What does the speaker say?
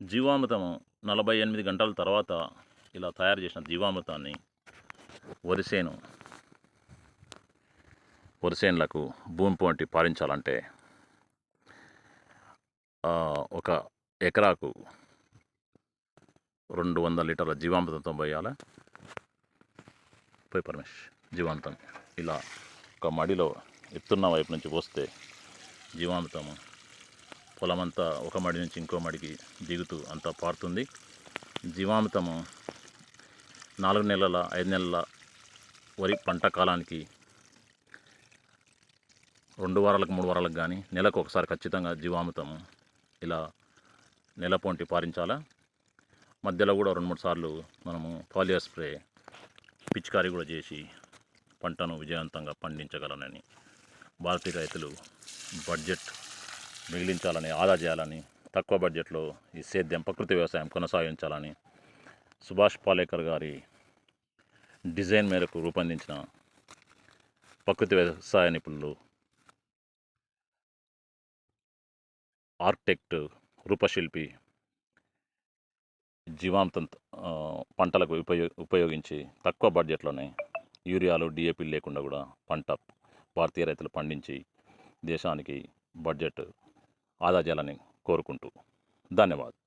జీవామృతం నలభై ఎనిమిది గంటల తర్వాత ఇలా తయారు చేసిన జీవామృతాన్ని వరిసేను వరిసేనులకు భూమి పొంటి పారించాలంటే ఒక ఎకరాకు రెండు వందల లీటర్ల జీవామృతంతో పోయాలి? పోయి పరమేష్ జీవామృతం ఇలా ఒక మడిలో ఎత్తున్న వైపు నుంచి పోస్తే జీవామృతము పొలమంతా ఒక మడి నుంచి ఇంకో మడికి దిగుతూ అంతా పారుతుంది. జీవామృతము నాలుగు నెలల ఐదు నెలల వరి పంట కాలానికి రెండు వారాలకు మూడు వారాలకు కానీ నెలకు ఒకసారి ఖచ్చితంగా జీవామృతము ఇలా నెల పొంటి పారించాలా? మధ్యలో కూడా రెండు మూడు సార్లు మనము పాలియర్ స్ప్రే పిచికారీ కూడా చేసి పంటను విజయవంతంగా పండించగలనని భారతీయ రైతులు బడ్జెట్ మిగిలించాలని ఆదా చేయాలని తక్కువ బడ్జెట్లో ఈ సేద్యం ప్రకృతి వ్యవసాయం కొనసాగించాలని సుభాష్ పాలేకర్ గారి డిజైన్ మేరకు రూపొందించిన ప్రకృతి వ్యవసాయ నిపుణులు ఆర్కిటెక్ట్ రూపశిల్పి జీవాంతం పంటలకు ఉపయోగ ఉపయోగించి తక్కువ బడ్జెట్లోనే యూరియాలు డిఏపీలు లేకుండా కూడా పంట భారతీయ రైతులు పండించి దేశానికి బడ్జెట్ ఆదా చేయాలని కోరుకుంటూ. ధన్యవాదాలు.